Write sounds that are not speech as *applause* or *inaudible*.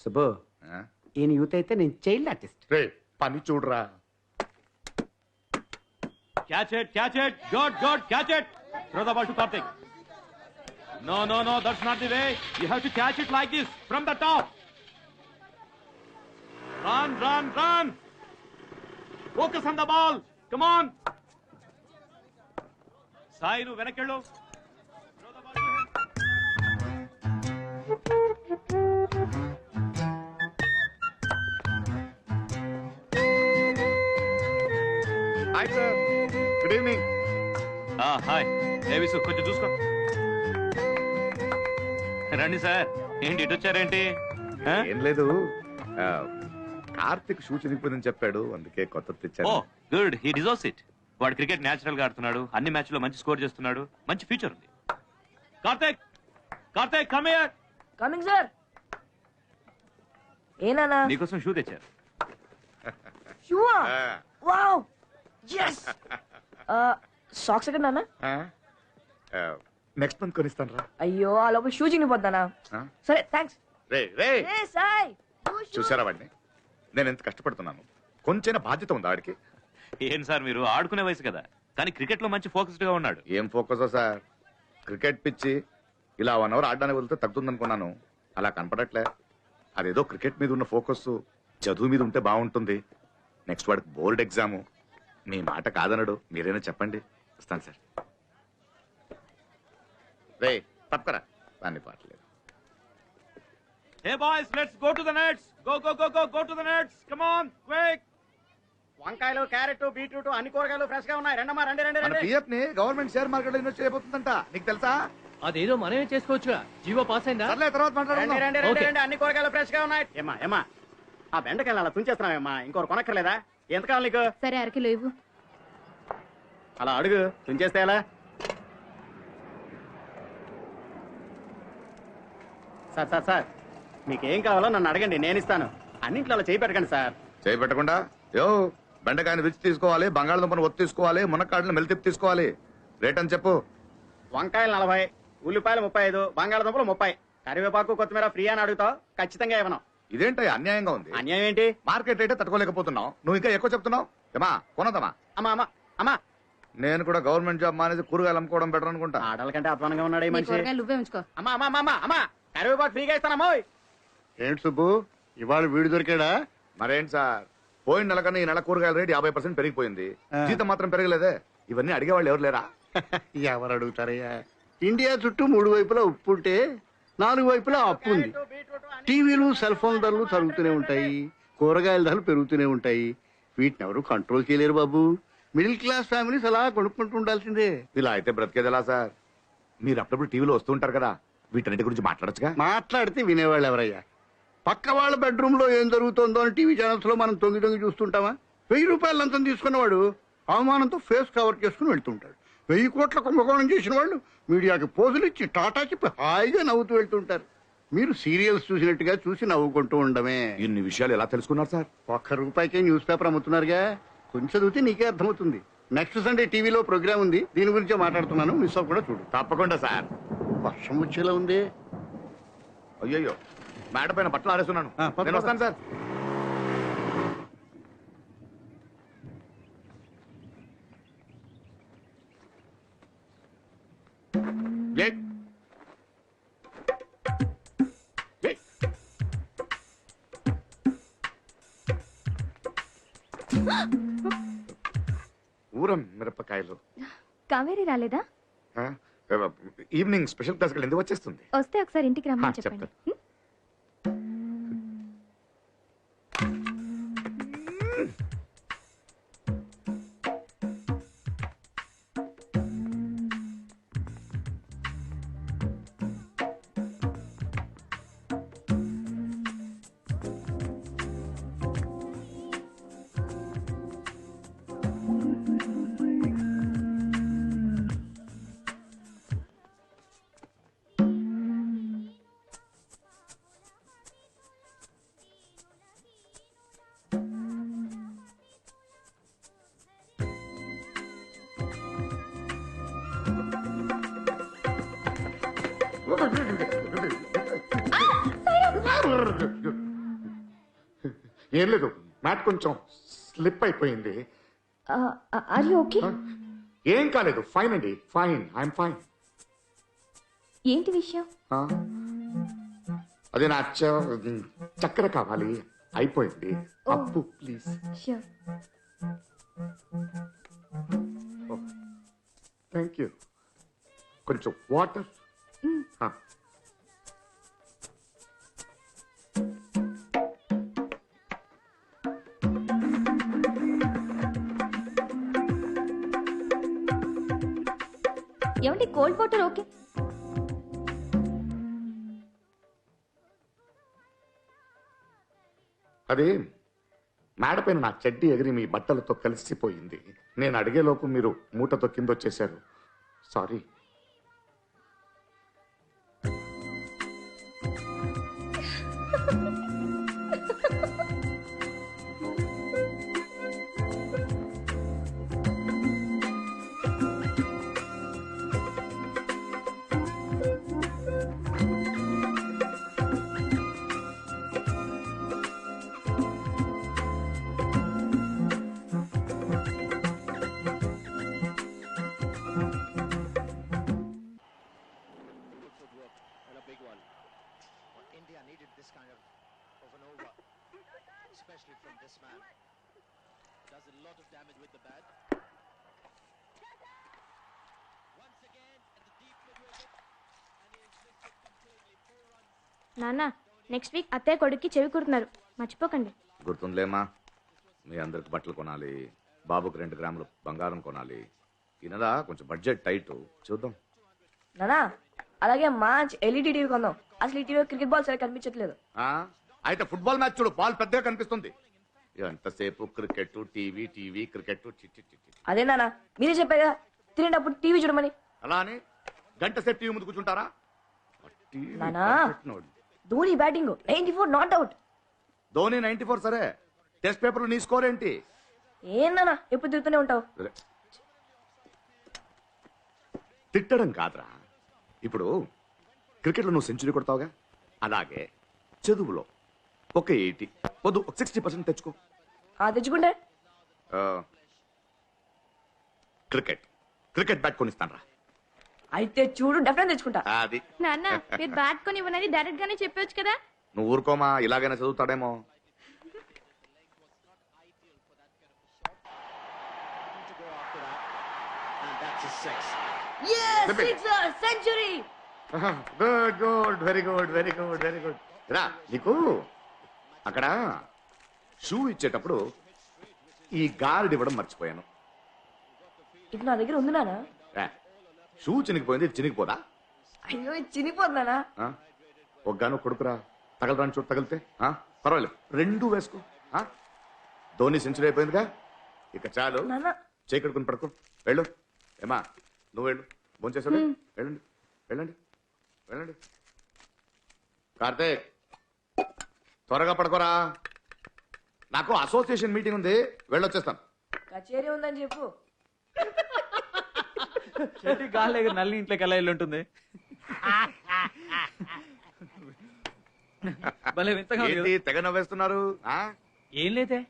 సుబ్బు? ఈయన యూత్ అయితే నేను చైల్డ్ ఆర్టిస్ట్ రే పని చూడరా Catch it, catch it. Good, good, catch it. Throw the ball to Karthik. No, no, no, that's not the way. You have to catch it like this, from the top. Run, run, run. Focus on the ball. Come on. Sai నువ్వు వెనకెళ్ళు Throw the ball to him. Hi sir good evening ah, hi. దేవిసు కొంచెం చూసుకో. రండి sir. ఏంటి ఇటు వచ్చారేంటి? ఆ? ఏం లేదు. ఆ, కార్తిక్ షూ చినిగిపోయిందని చెప్పాడు. అందుకే కొత్త ఓ తెచ్చాను గుడ్. He deserves it. వాడు క్రికెట్ నేచురల్గా ఆడుతున్నాడు. అన్ని మ్యాచ్లో మంచి స్కోర్ చేస్తున్నాడు. మంచి ఫ్యూచర్ ఉంది. Karthik! Karthik come here coming sir ఏనానా నీకోసం షూ తెచ్చారు షూవా ఆ, *laughs* వావ్ ఎస్ సాక్స్ ఎక్కడ నాన్న నెక్స్ట్ మంత్ కొనిస్తాను రా అయ్యో ఆ లోపల షూ ఆ? సరే థ్యాంక్స్ రే రే! ఏ సాయ్! చూసారా వాడిని? నేను ఎంత కష్టపడుతున్నాను? కొంచెం బాధ్యత ఉందా వాడికి ఏం సార్ మీరు? ఆడుకునే వయసు కదా. కానీ క్రికెట్లో మంచి ఫోకస్డ్గా ఉన్నాడు. ఏం ఫోకస్ సార్? క్రికెట్ పిచ్చి. ఇలా వన్ అవర్ ఆడడానికి వెళ్తే తగ్గుతుందనుకున్నాను. అలా కనపడట్లే. అదేదో క్రికెట్ మీద ఉన్న ఫోకస్ చదువు మీద ఉంటే బాగుంటుంది. నెక్స్ట్ వాడికి బోర్డ్ ఎగ్జాము మీ మాట కాదనడు. మీరైనా చెప్పండి. ఇస్తాను సార్. రే తప్పకరా. దాన్ని పాటలేదు hey boys let's go to the nets go go go go go to the nets come on quick వంకాయలు క్యారెట్ బీట్రూట్ అన్ని కూరగాయలు ఫ్రెష్గా ఉన్నాయి. రెండమ్మా రండి రండి మన రండి. పిఎఫ్ని గవర్నమెంట్ షేర్ మార్కెట్లో ఇన్వెస్ట్ చేయబోతుందంట. నీకు తెలుసా? అదేదో మనమే చేసుకోవచ్చుగా. జీవో పాస్ అయిందా? సర్లే తర్వాత రండి మాట్లాడుకుందాం. రండి రండి. రండి అన్ని కూరగాయలు ఫ్రెష్గా ఉన్నాయి. ఏమా ఏమా ఆ బెండకాయలు అలా తుంచేస్తున్నావేమ్మా? ఇంకోరు కొనక్కర్లేదా? ఎంత కావాలి నీకు? సరే అరకిలో ఇవ్వు. అలా అడుగు. తుంచేస్తే ఎలా సార్ సార్ సార్ మీకేం కావాలో నన్ను అడగండి నేను ఇస్తాను. అన్నింట్లో అలా చేయి పెట్టకండి సార్. చేయి పెట్టకుండా? యో బెండకాయని రుచి తీసుకోవాలి బంగాళదుంపను ఒత్తి తీసుకోవాలి మునక్కాడలు మెలితిప్పి తీసుకోవాలి. రేట్ అని చెప్పు. వంకాయలు నలభై ఉల్లిపాయలు ముప్పై ఐదు బంగాళదుంపలు ముప్పై. కరివేపాకు కొత్తిమీర ఫ్రీ అని అడుగుతావు ఖచ్చితంగా ఇవ్వను. ఇదేంటి అన్యాయంగా ఉంది. అన్యాయం ఏంటి? మార్కెట్ రేటే తట్టుకోలేకపోతున్నావు. నువ్వు ఇంకా ఎక్కువ చెప్తున్నావు? ఏమా కొనదమా అమ్మా అమ్మా అమ్మా నేను కూడా గవర్నమెంట్ జాబ్ మానేసి కూరగాయలు అమ్ముకోవడం బెటర్ అనుకుంటా. ఆడల కంటే అధ్వానంగా ఉన్నాడు ఈ నీ మనిషి. కూరగాయలు నువ్వే ఉంచుకో. అమ్మా అమ్మా అమ్మా, అమ్మా అమ్మా కరివేపాకు ఫ్రీగా ఇస్తానమ్మా ఓయ్. ఏంటి సుబ్బు? ఇవాళ వీడు దొరికాడా? మరేంటి సార్? పోయిన నెల కన్నా ఈ నెల కూరగాయల రేట్ యాభై పర్సెంట్ పెరిగిపోయింది. జీతం మాత్రం పెరగలేదే. ఇవన్నీ అడిగేవాళ్ళు ఎవరు లేరా? *laughs* ఎవరు అడుగుతారయ్యా? ఇండియా చుట్టూ మూడు వైపులా ఉప్పు ఉంటే నాలుగు వైపులా అప్పు ఉంది. టీవీలు సెల్ ఫోన్ ధరలు తరుగుతూనే ఉంటాయి. కూరగాయల ధరలు పెరుగుతూనే ఉంటాయి. వీటిని ఎవరు కంట్రోల్ చేయలేరు బాబు. మిడిల్ క్లాస్ ఫ్యామిలీస్ అలా కొనుక్కుంటూ ఉండాల్సిందే. ఇలా అయితే బ్రతికేది ఎలా సార్? మీరు అప్పుడప్పుడు టీవీలో వస్తుంటారు కదా వీటన్నిటి గురించి మాట్లాడొచ్చుగా? మాట్లాడితే వినేవాళ్ళు ఎవరయ్యా? పక్క వాళ్ళ బెడ్రూమ్లో ఏం జరుగుతుందో అని టీవీ ఛానల్స్లో మనం తొంగి తొంగి చూస్తుంటామా? వెయ్యి రూపాయలు లంచం తీసుకున్నవాడు అవమానంతో ఫేస్ కవర్ చేసుకుని వెళ్తుంటాడు. వెయ్యి కోట్ల కుంభకోణం చేసిన వాళ్ళు మీడియాకి పోజులు ఇచ్చి టాటా చెప్పి హాయిగా నవ్వుతూ వెళ్తుంటారు. మీరు సీరియల్స్ చూసినట్టుగా చూసి నవ్వుకుంటూ ఉండమే. ఇన్ని విషయాలు ఎలా తెలుసుకున్నారు సార్? ఒక్క రూపాయికే న్యూస్ పేపర్ అమ్ముతున్నారుగా. కొంచెం చదివితే నీకే అర్థమవుతుంది నెక్స్ట్ సండే టీవీలో ప్రోగ్రామ్ ఉంది దీని గురించే మాట్లాడుతున్నాను మిస్ అవ్వకుండా చూడు తప్పకుండా సార్ వర్షం వచ్చేలా ఉంది అయ్యయ్యో మేడ పైన బట్టలు ఆడేస్తున్నాను ఆ, పద, నేను పద. వస్తాను సార్? ఏ? ఊరం మిరపకాయలు. కావేరి రాలేదా? ఈవినింగ్ స్పెషల్ క్లాస్ ఎందుకు వచ్చేస్తుంది? వస్తే ఒకసారి ఇంటికి రమ్మని చెప్పండి. *laughs* ఏం లేదు. మ్యాట్ కొంచెం స్లిప్ అయిపోయింది. ఏం కాలేదు. ఫైన్ అండి. ఫైన్. I'm fine. ఏంటి విషయం? అదే నా చక్కెర కావాలి. అయిపోయింది. అప్పు ప్లీజ్. థ్యాంక్ యూ కొంచెం వాటర్. ఏమండి కోల్డ్ వాటర్ ఓకే అది మేడపైన నా చెడ్డి ఎగిరి మీ బట్టలతో కలిసిపోయింది. నేను అడిగేలోపు మీరు మూటతో కింద వచ్చేసారు sorry this man. Does a lot of damage with the bat. Once again at the deep mid wicket, and he it completely. Four runs. నాన్న నెక్స్ట్ వీక్ అత్తయ్య కొడుక్కి చెవి కుడుతున్నారు మర్చిపోకండి గుర్తుందిలేమా మీ అందరికి బట్టలు కొనాలి బాబుకి రెండు గ్రాములు బంగారం కొనాలి ఈనదా కొంచెం బడ్జెట్ టైట్ చూద్దాం నానా అలాగే మంచి ఎల్ఈడి టీవీ కొందాం అసలు ఈ టీవీలో క్రికెట్ బాల్ సరిగ్గా కనిపించట్లేదు ఆ? అయితే ఫుట్బాల్ మ్యాచ్ చూడు బాల్ పెద్దగా కనిపిస్తుంది ఎంతసేపు క్రికెట్ టీవీ టీవీ క్రికెట్. అదే నానా మీరే చెప్పారు కదా తినేటప్పుడు టీవీ చూడమని. అలా అని గంట సేపు టీవీ ముందు కూర్చుంటారా? నానా. Dhoni batting ninety four not out. Dhoni ninety four సరే టెస్ట్ పేపర్ నీ స్కోర్ ఏంటి? ఏం ఎప్పుడు తిరుగుతూనే ఉంటావు? సరే. తిట్టడం కాదురా. ఇప్పుడు క్రికెట్లో నువ్వు సెంచరీ కొడతావుగా? అలాగే చదువులో ఒక ఎయిటీ. వద్దు ఒక సిక్స్టీ పర్సెంట్ తెచ్చుకో. ఆ తెచ్చుకుంటే? ఆ, క్రికెట్ క్రికెట్ బ్యాట్ కొనిస్తాను రా అయితే చూడు డెఫినెట్ తెచ్చుకుంటా? అది. నాన్న మీరు బ్యాట్ కొని ఇవ్వనని డైరెక్ట్ గానే చెప్పొచ్చు కదా? నువ్వు ఊరుకోమా ఇలాగైనా చదువుతాడేమో. Century good good very good very good very good రా నీకు అక్కడ షూ ఇచ్చేటప్పుడు ఈ గార్డ్ ఇవ్వడం మర్చిపోయాను. ఇది నా దగ్గర ఉంది నానా? షూ చినిగిపోయింది ఇది చినిగిపోదా? అయ్యో ఇది చినిపోదు నానా. ఆ? ఒగ్గాను కొడుకురా తగలరాని చోటు తగిలితే? ఆ? పర్వాలేదు రెండు వేసుకో. ఆ? ధోని సెంచరీ అయిపోయిందిగా? ఇక చాలు. నానా. చీకడుకుని పడుకో. వెళ్ళు. ఏమా నువ్వు వెళ్ళు. భోంచేసాడు వెళ్ళండి. వెళ్ళండి. వెళ్ళండి. కార్తీక్. త్వరగా పడుకోరా. నాకు అసోసియేషన్ మీటింగ్ ఉంది వెళ్ళొచ్చేస్తాను. కచేరీ ఉందని చెప్పు. చెట్టి గాలి నల్లి ఇంట్లోకి ఎలా వెళ్ళి ఉంటుంది? భలే వింతగా ఉంది. ఏంటి కదా? తెగ నవ్వేస్తున్నారు? ఆ? ఏం లేదే.